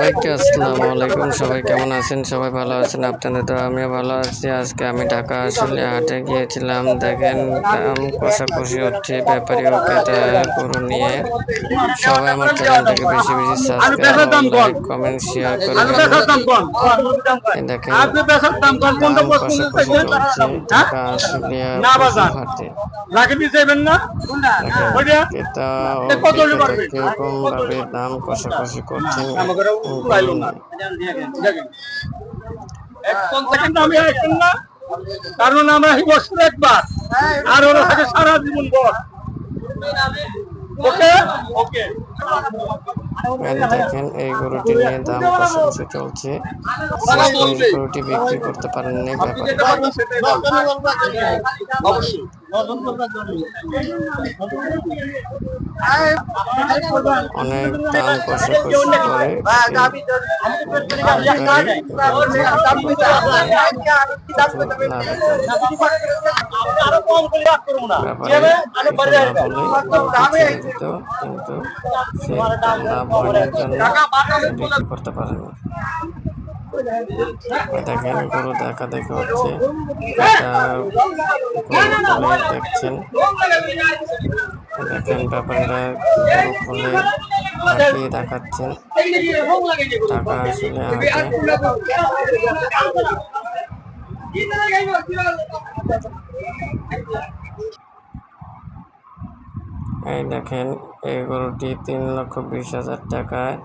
সবাইকে আসসালামু আলাইকুম। সবাই কেমন আছেন? সবাই ভালো আছেন? আপনাদের তো আমিও ভালো আছি। আজকে আমি ঢাকা আসলে হাটে গিয়েছিলাম। দেখেন দাম কষাকষি হচ্ছে ব্যাপারী ও ক্রেতা গরু নিয়ে। সবাই আমার চ্যানেলটাকে বেশি বেশি সাবস্ক্রাইব লাইক কমেন্ট শেয়ার করবেন কম। এই দেখেন দাম কষাকষি ঢাকা আসলে হাটে। ক্রেতা ও? কীরকম ভাবে দাম কষাকষি করছেন আমাকে না। আমি এখন না। কারণ আমরা এই বছর একবার আর ওরা থাকে সারা জীবন বর ওকে? ওকে। দেখেন এই গরুটি নিয়ে দাম কষাকষি চলছে। গরুটি বিক্রি করতে পারেননি আপনি ব্যাপারে অনেক দাম বিক্রি করতে পারেনি দেখেন গরু দেখা দেখে হচ্ছে। দেখছেন। দেখেন ব্যাপারীরা গরু হাঁটিয়ে দেখাচ্ছেন। টাকা আসলে এই দেখেন, এই গরুটি তিন লক্ষ বিশ হাজার টাকায়।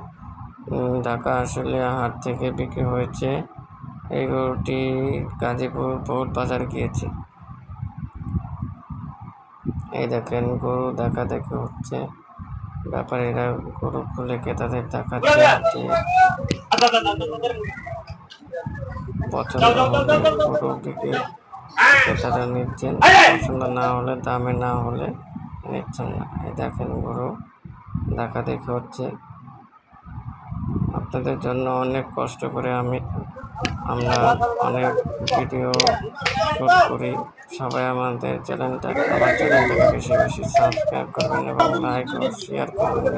ঢাকা আশুলিয়া হাট থেকে বিক্রি হয়েছে। এই গরুটি গাজীপুর বহুত বাজার গিয়েছে। এই দেখেন, গরু দেখা দেখে হচ্ছে। ব্যাপারীরা গরু খুলে ক্রেতাদের দেখাচ্ছে। পছন্দ হলে গরু দিকে ক্রেতারা নিচ্ছেন। পছন্দ না হলে, দামে না হলে নিচ্ছেন না। এই দেখেন গরু দেখা দেখে হচ্ছে। আপনাদের জন্য অনেক কষ্ট করে আমি আমরা অনেক ভিডিও শুট করি। সবাই আমাদের চ্যানেলটা আমার চ্যানেলটাকে বেশি বেশি সাবস্ক্রাইব করবেন এবং লাইক ও শেয়ার করবেন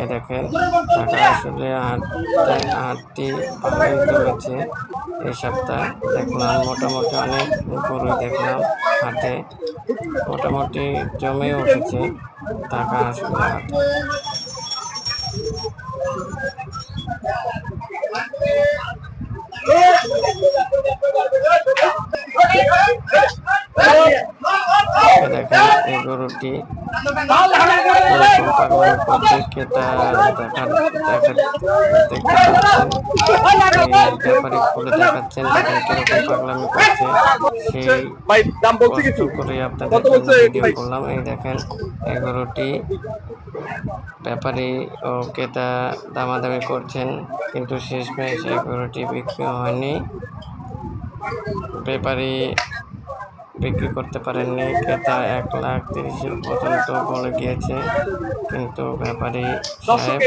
এ দেখেন ঢাকা আসলে হাটটা হাটটি ভালোই জমেছে এই সপ্তাহে দেখলাম মোটামুটি অনেক গরু দেখলাম হাটে। মোটামুটি জমে উঠেছে টাকা আসলে হাটে। Obrigado. করছে ক্রেতা দেখা দেখা দেখতে পাচ্ছেন ব্যাপারে দেখাচ্ছেন করছে সেই কষ্ট এই দেখেন ও ক্রেতা দামাদামি করছেন কিন্তু শেষমেশ এই গরুটি বিক্রি হয়নি ব্যাপারী বিক্রি করতে পারেননি। ক্রেতা এক লাখ তিরিশের পর্যন্ত বলে গিয়েছে। কিন্তু ব্যাপারী সাহেব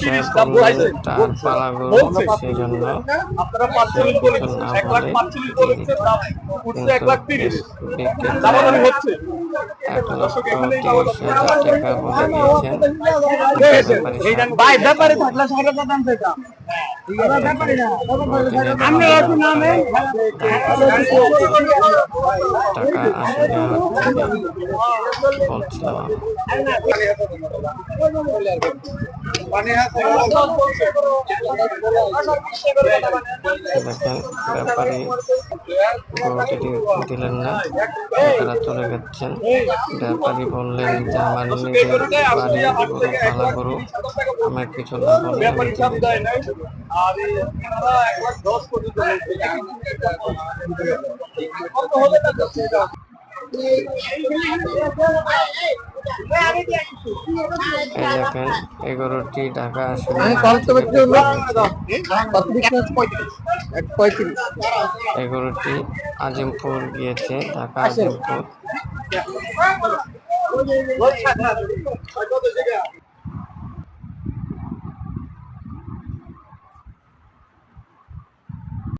তিরিশ আপনারা এক লক্ষ তিরিশ হাজার টাকা বলে ব্যাপারী টাকা বলছিলাম গরুটি দিলেন না তারা চলে যাচ্ছেন ব্যাপারী বললেন যে আমার নিজের বাড়ি গরু পালা গরু আমার কিছু না বলে আমি দিয়ে দেখেন এই গরুটি ঢাকা আসলে। এই গরুটি আজিমপুর গিয়েছে ঢাকা আজিমপুর। জায়গা